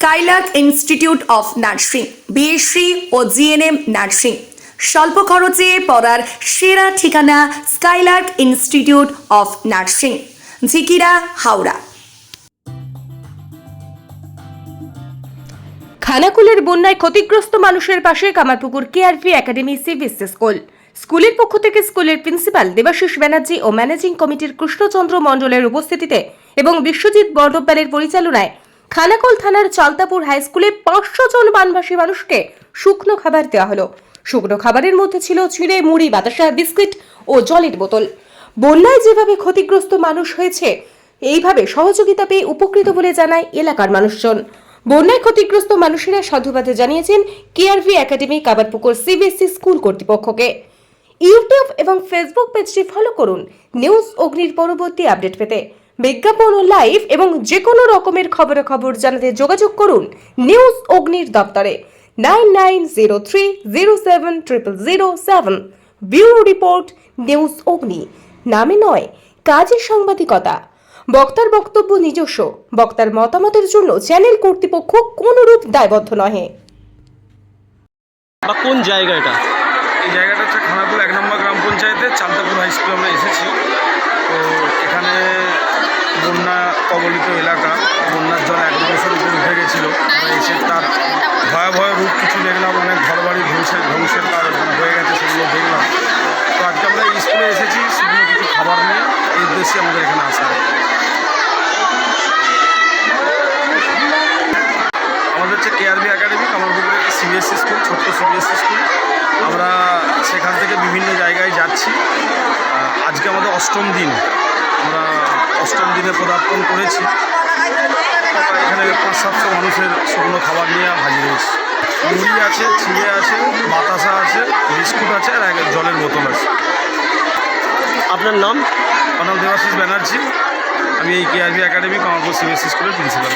Skylark institute of nursing BSc O GNM nursing স্বল্প খরচে পড়ার সেরা ঠিকানা Skylark institute of nursing Jhikira, Howrah. খানাকুলের বন্যায় ক্ষতিগ্রস্ত মানুষের পাশে Kamarpukur KRV academy CBSE school. স্কুলের পক্ষ থেকে স্কুলের প্রিন্সিপাল দেবাশিস ব্যানার্জি ও ম্যানেজিং কমিটির কৃষ্ণচন্দ্র মণ্ডলের উপস্থিতিতে এবং বিশ্বজিৎ বন্দ্যোপাধ্যায়ের পরিচালনায় খানাকুল থানার চালতাপুর হাই স্কুলে পাঁচশো জন বানভাসী মানুষকে শুকনো খাবার দেওয়া হলো। শুকনো খাবারের মধ্যে ছিল চিড়ে মুড়ি, বাতাসা, বিস্কিট ও জলের বোতল। বন্যায় যেভাবে ক্ষতিগ্রস্ত মানুষ হয়েছে, এইভাবে সহযোগিতা পেয়ে উপকৃত বলে জানায় এলাকার মানুষজন। বন্যায় ক্ষতিগ্রস্ত মানুষেরা সাধুবাদ জানিয়েছেন, KRV academy Kamarpukur CBSE school কর্তৃপক্ষকে। ইউটিউব এবং ফেসবুক পেজটি ফলো করুন। নিউজ অগ্নির পরবর্তী আপডেট পেতে। বিজ্ঞাপন ও লাইভ এবং যে কোনো রকমের খবরাখবর জানাতে যোগাযোগ করুন নিউজ অগ্নির দপ্তরে nine nine zero three zero seven triple zero seven bureau report news Agni নামে নয় কাজের সাংবাদিকতা। বক্তার বক্তব্য নিজস্ব। বক্তার মতামতের জন্য চ্যানেল কর্তৃপক্ষ কোনরূপ দায়বদ্ধ নহে। বা কোন জায়গা এটা এই জায়গাটা হচ্ছে খানাপুর এক নম্বর গ্রাম পঞ্চায়েতের চালতাপুর হাই স্কুলে আমরা এসেছি। তো এখানে বন্যা কবলিত এলাকা, বন্যার জল এক মানুষের উপর উঠে গেছিল। আমরা এসে তার ভয়াবহ রূপ কিছু দেখলাম অনেক ঘরবাড়ি ধ্বংসের ধ্বংসের কাজ হয়ে গেছে সেগুলো দেখলাম। তো আজকে আমরা স্কুলে এসেছি শুকনো কিছু খাবার নিয়ে, এই উদ্দেশ্যে আমাদের এখানে আসা আমাদের হচ্ছে কেআরবি একাডেমি কামারপুকুরে একটা সিবিএসসি স্কুল ছোট্ট সিবিএসসি স্কুল আমরা সেখান থেকে বিভিন্ন জায়গায় যাচ্ছি। আজকে আমাদের অষ্টম দিন। আমরা অষ্টম দিনে পদার্পণ করেছি। এখানে পাঁচ সাতশো মানুষের শুকনো খাবার নিয়ে হাজির হয়েছি। মুড়ি আছে চিড়ে আছে বাতাসা আছে বিস্কুট আছে আর এক জলের বোতল আছে। আপনার নাম? আমার নাম দেবাশিস ব্যানার্জি। আমি এই কেআরবি একাডেমি কামারপুর সিবিএসসি স্কুলের প্রিন্সিপাল।